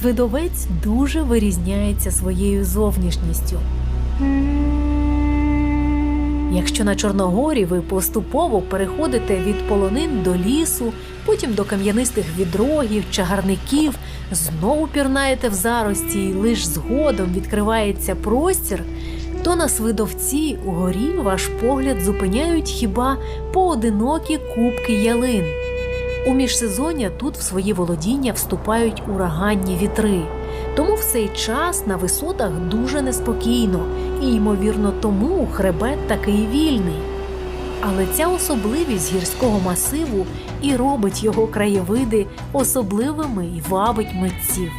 Свидовець дуже вирізняється своєю зовнішністю. Якщо на Чорногорі ви поступово переходите від полонин до лісу, потім до кам'янистих відрогів, чагарників, знову пірнаєте в зарості і лиш згодом відкривається простір, то на свидовці угорі ваш погляд зупиняють хіба поодинокі кубки ялин. У міжсезоння тут в свої володіння вступають ураганні вітри. Тому в цей час на висотах дуже неспокійно, і ймовірно тому хребет такий вільний. Але ця особливість гірського масиву і робить його краєвиди особливими і вабить митців.